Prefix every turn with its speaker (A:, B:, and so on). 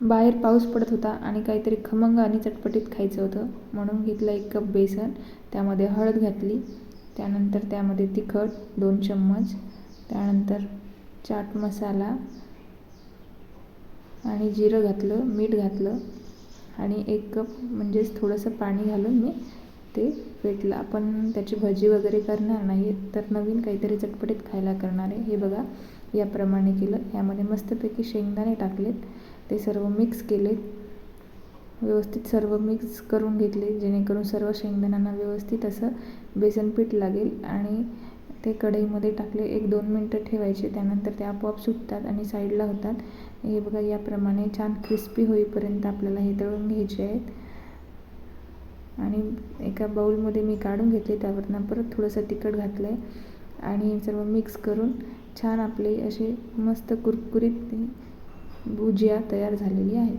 A: बाहेर पाऊस पडत होता आणि काहीतरी खमंग आणि चटपटीत खायचं होतं. म्हणून घेतलं एक कप बेसन त्यामध्ये हळद घातली त्यानंतर त्यामध्ये तिखट दोन चम्मच त्यानंतर चाट मसाला आणि जिरं घातलं मीठ घातलं आणि एक कप म्हणजेच थोडंसं पाणी घालून मी ते पेटलं आपण त्याची भजी वगैरे करणार नाही तर नवीन काहीतरी चटपटीत खायला करणार आहे. हे बघा याप्रमाणे केलं. यामध्ये मस्तपैकी शेंगदाणे टाकलेत. ते सर्व मिक्स केले. व्यवस्थित सर्व मिक्स करून घेतले जेणेकरून सर्व शेंगदाण्यांना व्यवस्थित असं बेसन पीठ लागेल आणि ते कढईमध्ये टाकले. एक दोन मिनटं ठेवायचे त्यानंतर ते आपोआप सुटतात आणि साईडला होतात. हे बघा याप्रमाणे छान क्रिस्पी होईपर्यंत आपल्याला हे तळून घ्यायचे आहेत. आणि एका बाऊलमध्ये मी काढून घेतले त्यावरनं परत थोडंसं तिखट घातलं आहे आणि सर्व मिक्स करून छान आपले असे मस्त कुरकुरीत भुजिया तयार झालेली आहे.